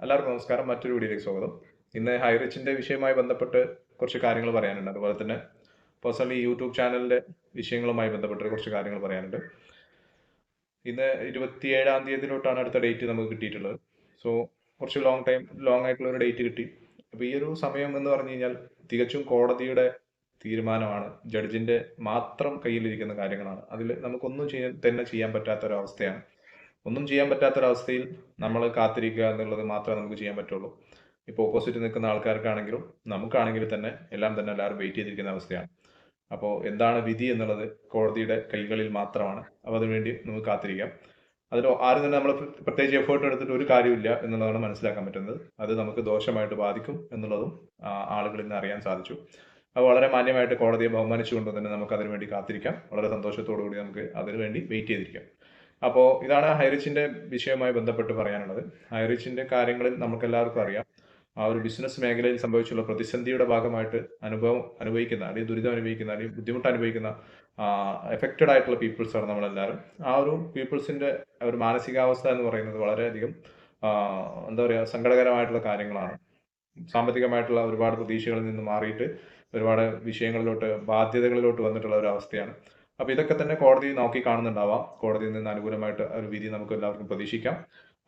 എല്ലാവർക്കും നമസ്കാരം. മറ്റൊരു വീഡിയോയിലേക്ക് സ്വാഗതം. ഇന്ന് ഹൈറിച്ചിന്റെ വിഷയവുമായി ബന്ധപ്പെട്ട് കുറച്ച് കാര്യങ്ങൾ പറയാനുണ്ട്. അതുപോലെ തന്നെ പേഴ്സണലി യൂട്യൂബ് ചാനലിന്റെ വിഷയങ്ങളുമായി ബന്ധപ്പെട്ട് കുറച്ച് കാര്യങ്ങൾ പറയാനുണ്ട്. ഇന്ന് ഇരുപത്തിയേഴാം തീയതിയിലോട്ടാണ് അടുത്ത ഡേറ്റ് നമുക്ക് കിട്ടിയിട്ടുള്ളത്. സോ കുറച്ച് ലോങ് ടൈം ലോങ് ആയിട്ടുള്ള ഒരു ഡേറ്റ് കിട്ടി. അപ്പോൾ ഈ ഒരു സമയം എന്ന് പറഞ്ഞു കഴിഞ്ഞാൽ തികച്ചും കോടതിയുടെ തീരുമാനമാണ്. ജഡ്ജിന്റെ മാത്രം കയ്യിലിരിക്കുന്ന കാര്യങ്ങളാണ്. അതിൽ നമുക്കൊന്നും ചെയ്യാൻ തന്നെ ചെയ്യാൻ പറ്റാത്ത ഒരു അവസ്ഥയാണ്. ഒന്നും ചെയ്യാൻ പറ്റാത്തൊരവസ്ഥയിൽ നമ്മൾ കാത്തിരിക്കുക എന്നുള്ളത് മാത്രമേ നമുക്ക് ചെയ്യാൻ പറ്റുള്ളൂ. ഇപ്പോൾ ഓപ്പോസിറ്റ് നിൽക്കുന്ന ആൾക്കാർക്കാണെങ്കിലും നമുക്കാണെങ്കിലും തന്നെ എല്ലാം തന്നെ എല്ലാവരും വെയിറ്റ് ചെയ്തിരിക്കുന്ന അവസ്ഥയാണ്. അപ്പോൾ എന്താണ് വിധി എന്നുള്ളത് കോടതിയുടെ കൈകളിൽ മാത്രമാണ്. അപ്പോൾ അതിനുവേണ്ടി നമുക്ക് കാത്തിരിക്കാം. അതിൽ ആരും തന്നെ നമ്മൾ പ്രത്യേകിച്ച് എഫേർട്ട് എടുത്തിട്ട് ഒരു കാര്യമില്ല എന്നുള്ളതാണ് മനസ്സിലാക്കാൻ പറ്റുന്നത്. അത് നമുക്ക് ദോഷമായിട്ട് ബാധിക്കും എന്നുള്ളതും ആളുകളിൽ നിന്ന് അറിയാൻ സാധിച്ചു. അപ്പോൾ വളരെ മാന്യമായിട്ട് കോടതിയെ ബഹുമാനിച്ചുകൊണ്ട് തന്നെ നമുക്ക് അതിനുവേണ്ടി കാത്തിരിക്കാം. വളരെ സന്തോഷത്തോടു കൂടി നമുക്ക് അതിനുവേണ്ടി വെയിറ്റ് ചെയ്തിരിക്കാം. അപ്പോൾ ഇതാണ് ഹൈറിച്ചിന്റെ വിഷയവുമായി ബന്ധപ്പെട്ട് പറയാനുള്ളത്. ഹൈറിച്ചിന്റെ കാര്യങ്ങളിൽ നമുക്ക് എല്ലാവർക്കും അറിയാം. ആ ഒരു ബിസിനസ് മേഖലയിൽ സംഭവിച്ചുള്ള പ്രതിസന്ധിയുടെ ഭാഗമായിട്ട് അനുഭവം അനുഭവിക്കുന്ന അല്ലെങ്കിൽ ദുരിതം അനുഭവിക്കുന്ന അല്ലെങ്കിൽ ബുദ്ധിമുട്ട് അനുഭവിക്കുന്ന എഫക്റ്റഡ് ആയിട്ടുള്ള പീപ്പിൾസ് ആണ് നമ്മളെല്ലാവരും. ആ ഒരു പീപ്പിൾസിന്റെ ഒരു മാനസികാവസ്ഥ എന്ന് പറയുന്നത് വളരെയധികം എന്താ പറയുക സങ്കടകരമായിട്ടുള്ള കാര്യങ്ങളാണ്. സാമ്പത്തികമായിട്ടുള്ള ഒരുപാട് പ്രതീക്ഷകളിൽ നിന്ന് മാറിയിട്ട് ഒരുപാട് വിഷയങ്ങളിലോട്ട് ബാധ്യതകളിലോട്ട് വന്നിട്ടുള്ള ഒരു അവസ്ഥയാണ്. അപ്പൊ ഇതൊക്കെ തന്നെ കോടതി നോക്കി കാണുന്നുണ്ടാവാം. കോടതിയിൽ നിന്ന് അനുകൂലമായിട്ട് ഒരു വിധി നമുക്ക് എല്ലാവർക്കും പ്രതീക്ഷിക്കാം.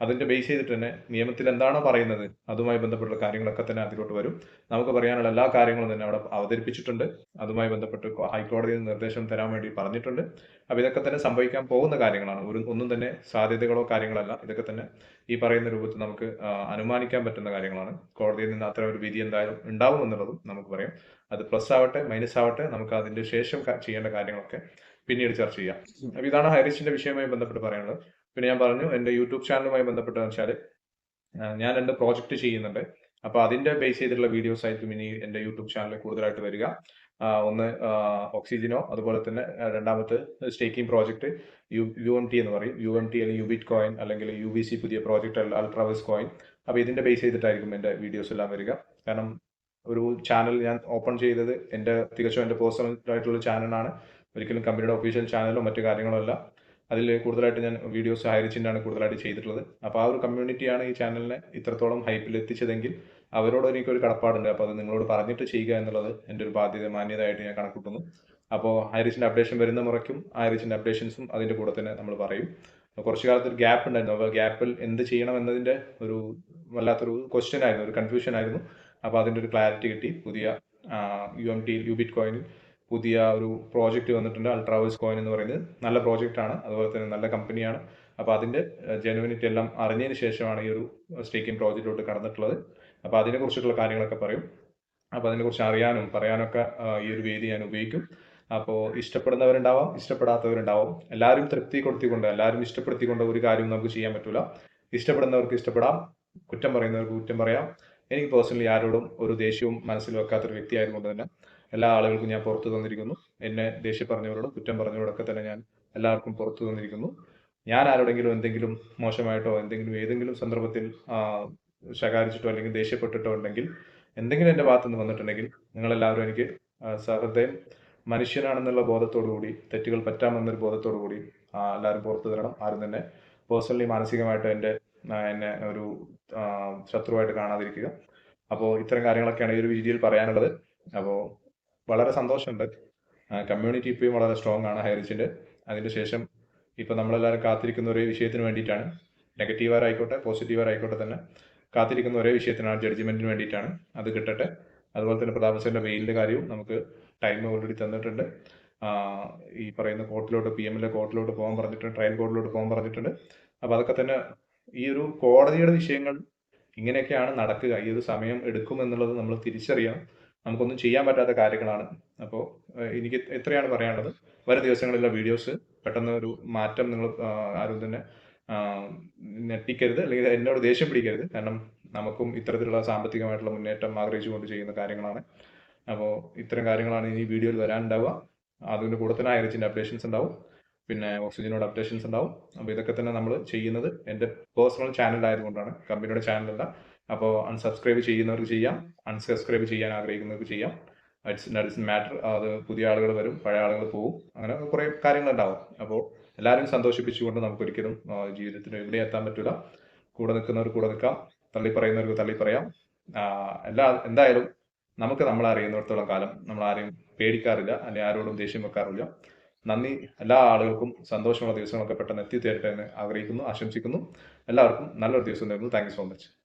അതിന്റെ ബേസ് ചെയ്തിട്ട് തന്നെ നിയമത്തിൽ എന്താണോ പറയുന്നത് അതുമായി ബന്ധപ്പെട്ടുള്ള കാര്യങ്ങളൊക്കെ തന്നെ അതിലോട്ട് വരും. നമുക്ക് പറയാനുള്ള എല്ലാ കാര്യങ്ങളും തന്നെ അവിടെ അവതരിപ്പിച്ചിട്ടുണ്ട്. അതുമായി ബന്ധപ്പെട്ട് ഹൈക്കോടതി നിർദ്ദേശം തരാൻ വേണ്ടി പറഞ്ഞിട്ടുണ്ട്. അപ്പൊ ഇതൊക്കെ തന്നെ സംഭവിക്കാൻ പോകുന്ന കാര്യങ്ങളാണ്. ഒരു ഒന്നും തന്നെ സാധ്യതകളോ കാര്യങ്ങളല്ല. ഇതൊക്കെ തന്നെ ഈ പറയുന്ന രൂപത്തിൽ നമുക്ക് അനുമാനിക്കാൻ പറ്റുന്ന കാര്യങ്ങളാണ്. കോടതിയിൽ നിന്ന് അത്ര ഒരു വിധി എന്തായാലും ഉണ്ടാവും എന്നുള്ളതും നമുക്ക് പറയാം. അത് പ്ലസ് ആവട്ടെ മൈനസ് ആവട്ടെ നമുക്ക് അതിന്റെ ശേഷം ചെയ്യേണ്ട കാര്യങ്ങളൊക്കെ പിന്നീട് ചർച്ച ചെയ്യാം. അപ്പൊ ഇതാണ് ഹൈറിച്ചിന്റെ വിഷയവുമായി ബന്ധപ്പെട്ട് പറയാനുള്ളത്. പിന്നെ ഞാൻ പറഞ്ഞു എന്റെ യൂട്യൂബ് ചാനലുമായി ബന്ധപ്പെട്ട് വെച്ചാൽ ഞാൻ രണ്ട് പ്രോജക്റ്റ് ചെയ്യുന്നുണ്ട്. അപ്പോൾ അതിന്റെ ബേസ് ചെയ്തിട്ടുള്ള വീഡിയോസ് ആയിരിക്കും ഇനി എന്റെ യൂട്യൂബ് ചാനലിൽ കൂടുതലായിട്ട് വരിക. ഒന്ന് ഓക്സിജനോ അതുപോലെ തന്നെ രണ്ടാമത്തെ staking project U U M T എന്ന് പറയും. യു എം ടി അല്ലെങ്കിൽ യുബിറ്റ് കോയിൻ അല്ലെങ്കിൽ യു ബി സി പുതിയ പ്രോജക്റ്റ് അൾട്രാവസ് കോയിൻ അപ്പോൾ ഇതിന്റെ ബേസ് ചെയ്തിട്ടായിരിക്കും എന്റെ വീഡിയോസ് എല്ലാം വരിക. കാരണം ഒരു ചാനൽ ഞാൻ ഓപ്പൺ ചെയ്തത് എന്റെ തികച്ചും എന്റെ പേഴ്സണൽ ആയിട്ടുള്ള ചാനലാണ് ഒരിക്കലും കമ്പനിയുടെ ഒഫീഷ്യൽ ചാനലോ മറ്റു കാര്യങ്ങളോ അല്ല. അതിൽ കൂടുതലായിട്ട് ഞാൻ വീഡിയോസ് ആയിരിച്ചിട്ടാണ് കൂടുതലായിട്ട് ചെയ്തിട്ടുള്ളത്. അപ്പോൾ ആ ഒരു കമ്മ്യൂണിറ്റിയാണ് ഈ ചാനലിനെ ഇത്രത്തോളം ഹൈപ്പിൽ എത്തിച്ചതെങ്കിൽ അവരോട് എനിക്കൊരു കടപ്പാടുണ്ട്. അപ്പോൾ അത് നിങ്ങളോട് പറഞ്ഞിട്ട് ചെയ്യുക എന്നുള്ളത് എന്റെ ഒരു ബാധ്യത മാന്യതയായിട്ട് ഞാൻ കണക്കൂട്ടുന്നു. അപ്പോൾ ഹൈറിച്ചിന്റെ അപ്ഡേഷൻ വരുന്ന മുറയ്ക്കും ഹൈറിച്ചിന്റെ അപ്ഡേഷൻസും അതിന്റെ കൂടെ തന്നെ നമ്മൾ പറയും. കുറച്ച് കാലത്ത് ഒരു ഗ്യാപ്പ് ഉണ്ടായിരുന്നു. അപ്പോൾ ഗ്യാപ്പിൽ എന്ത് ചെയ്യണം എന്നതിന്റെ ഒരു വല്ലാത്തൊരു ക്വസ്റ്റ്യൻ ആയിരുന്നു ഒരു കൺഫ്യൂഷൻ ആയിരുന്നു. അപ്പോൾ അതിന്റെ ഒരു ക്ലാരിറ്റി കിട്ടി. പുതിയ U M T U bit കോയിനിൽ പുതിയ ഒരു പ്രോജക്റ്റ് വന്നിട്ടുണ്ട് അൾട്രാവേഴ്സ് കോയിൻ എന്ന് പറയുന്നത്. നല്ല പ്രോജക്റ്റ് ആണ് അതുപോലെ തന്നെ നല്ല കമ്പനിയാണ്. അപ്പോൾ അതിന്റെ ജെനുവിനിറ്റി എല്ലാം അറിഞ്ഞതിന് ശേഷമാണ് ഈ ഒരു സ്റ്റേക്കിംഗ് പ്രോജക്റ്റിലോട്ട് കടന്നിട്ടുള്ളത്. അപ്പോൾ അതിനെക്കുറിച്ചിട്ടുള്ള കാര്യങ്ങളൊക്കെ പറയും. അപ്പോൾ അതിനെക്കുറിച്ച് അറിയാനും പറയാനൊക്കെ ഈ ഒരു വേദി ഞാൻ ഉപയോഗിക്കും. അപ്പോൾ ഇഷ്ടപ്പെടുന്നവരുണ്ടാവാം ഇഷ്ടപ്പെടാത്തവരുണ്ടാവാം. എല്ലാവരും തൃപ്തി കൊടുത്തിക്കൊണ്ട് എല്ലാവരും ഇഷ്ടപ്പെടുത്തിക്കൊണ്ട് ഒരു കാര്യവും നമുക്ക് ചെയ്യാൻ പറ്റില്ല ഇഷ്ടപ്പെടുന്നവർക്ക് ഇഷ്ടപ്പെടാം കുറ്റം പറയുന്നവർക്ക് കുറ്റം പറയാം. എനിക്ക് പേഴ്സണലി ആരോടും ഒരു ദേഷ്യവും മനസ്സിൽ വെക്കാത്തൊരു വ്യക്തിയായതുകൊണ്ട് തന്നെ എല്ലാ ആളുകൾക്കും ഞാൻ പുറത്തു തന്നിരിക്കുന്നു. എന്നെ ദേഷ്യം പറഞ്ഞവരോടും കുറ്റം പറഞ്ഞവരോടൊക്കെ തന്നെ ഞാൻ എല്ലാവർക്കും പുറത്തു തന്നിരിക്കുന്നു. ഞാൻ ആരോടെങ്കിലും എന്തെങ്കിലും മോശമായിട്ടോ എന്തെങ്കിലും ഏതെങ്കിലും സന്ദർഭത്തിൽ ശകാരിച്ചിട്ടോ അല്ലെങ്കിൽ ദേഷ്യപ്പെട്ടിട്ടോ ഉണ്ടെങ്കിൽ എന്തെങ്കിലും എന്റെ ഭാഗത്തുനിന്ന് വന്നിട്ടുണ്ടെങ്കിൽ നിങ്ങളെല്ലാവരും എനിക്ക് സഹൃദയം മനുഷ്യനാണെന്നുള്ള ബോധത്തോടു കൂടി തെറ്റുകൾ പറ്റാമെന്നൊരു ബോധത്തോടു കൂടി എല്ലാവരും പുറത്തു തരണം. ആരും തന്നെ പേഴ്സണലി മാനസികമായിട്ട് എന്റെ എന്നെ ഒരു ശത്രുവായിട്ട് കാണാതിരിക്കുക. അപ്പോൾ ഇത്തരം കാര്യങ്ങളൊക്കെയാണ് ഈ ഒരു വീഡിയോയിൽ പറയാനുള്ളത്. അപ്പോൾ വളരെ സന്തോഷമുണ്ട്. കമ്മ്യൂണിറ്റി ഇപ്പോഴും വളരെ സ്ട്രോങ് ആണ് ഹൈറിച്ചിന്റെ അതിന് ശേഷം ഇപ്പൊ നമ്മളെല്ലാവരും കാത്തിരിക്കുന്ന ഒരേ വിഷയത്തിന് വേണ്ടിയിട്ടാണ്. നെഗറ്റീവാരായിക്കോട്ടെ പോസിറ്റീവാരായിക്കോട്ടെ തന്നെ കാത്തിരിക്കുന്ന ഒരേ വിഷയത്തിനാണ് ജഡ്ജ്മെന്റിന് വേണ്ടിയിട്ടാണ് അത് കിട്ടട്ടെ. അതുപോലെ തന്നെ പ്രതാപസന്റെ വെയിലിന്റെ കാര്യവും നമുക്ക് ടൈം ഓൾറെഡി തന്നിട്ടുണ്ട്. ഈ പറയുന്ന കോർട്ടിലോട്ട് പി എമ്മിലെ കോർട്ടിലോട്ട് പോകാൻ പറഞ്ഞിട്ടുണ്ട് ട്രയൽ കോർട്ടിലോട്ട് പോകാൻ പറഞ്ഞിട്ടുണ്ട്. അപ്പൊ അതൊക്കെ തന്നെ ഈ ഒരു കോടതിയുടെ വിഷയങ്ങൾ ഇങ്ങനെയൊക്കെയാണ് നടക്കുക. ഈ ഒരു സമയം എടുക്കും എന്നുള്ളത് നമ്മൾ തിരിച്ചറിയണം. നമുക്കൊന്നും ചെയ്യാൻ പറ്റാത്ത കാര്യങ്ങളാണ്. അപ്പോൾ എനിക്ക് എത്രയാണ് പറയാനുള്ളത്? വരും ദിവസങ്ങളിലുള്ള വീഡിയോസ് പെട്ടെന്ന് ഒരു മാറ്റം നിങ്ങൾ ആരും തന്നെ ഞെട്ടിക്കരുത് അല്ലെങ്കിൽ എന്നോട് ദേഷ്യം പിടിക്കരുത്. കാരണം നമുക്കും ഇത്തരത്തിലുള്ള സാമ്പത്തികമായിട്ടുള്ള മുന്നേറ്റം ആഗ്രഹിച്ചുകൊണ്ട് ചെയ്യുന്ന കാര്യങ്ങളാണ്. അപ്പോൾ ഇത്തരം കാര്യങ്ങളാണ് ഇനി വീഡിയോയിൽ വരാനുണ്ടാവുക. അതിന്റെ കൂടെ തന്നെ ഐറിച്ചിന്റെ അപ്ഡേഷൻസ് ഉണ്ടാവും. പിന്നെ ഓക്സിജനോട് അപ്ഡേഷൻസ് ഉണ്ടാവും. അപ്പോൾ ഇതൊക്കെ തന്നെ നമ്മൾ ചെയ്യുന്നത് എന്റെ പേഴ്സണൽ ചാനൽ ആയതുകൊണ്ടാണ്. കമ്പനിയുടെ ചാനലല്ല. അപ്പോൾ അൺസബ്സ്ക്രൈബ് ചെയ്യുന്നവർക്ക് ചെയ്യാം. അൺസബ്സ്ക്രൈബ് ചെയ്യാൻ ആഗ്രഹിക്കുന്നവർക്ക് ചെയ്യാം. ഇറ്റ്സ് ഇറ്റ്സ് മാറ്റർ അത് പുതിയ ആളുകൾ വരും പഴയ ആളുകൾ പോകും അങ്ങനെ കുറേ കാര്യങ്ങളുണ്ടാവും. അപ്പോൾ എല്ലാവരും സന്തോഷിപ്പിച്ചുകൊണ്ട് നമുക്കൊരിക്കലും ജീവിതത്തിന് എവിടെ എത്താൻ പറ്റില്ല കൂടെ നിൽക്കുന്നവർ കൂടെ നിൽക്കാം. തള്ളി പറയുന്നവർക്ക് തള്ളി പറയാം. എല്ലാ എന്തായാലും നമുക്ക് നമ്മളെ അറിയുന്നിടത്തോളം കാലം നമ്മൾ ആരെയും പേടിക്കാറില്ല അല്ലെങ്കിൽ ആരോടും ദേഷ്യം വെക്കാറില്ല. നന്ദി. എല്ലാ ആളുകൾക്കും സന്തോഷമുള്ള ദിവസങ്ങളൊക്കെ പെട്ടെന്ന് എത്തിത്തീരട്ടെ എന്ന് ആഗ്രഹിക്കുന്നു ആശംസിക്കുന്നു. എല്ലാവർക്കും നല്ലൊരു ദിവസം നേരുന്നു താങ്ക് യു സോ മച്ച്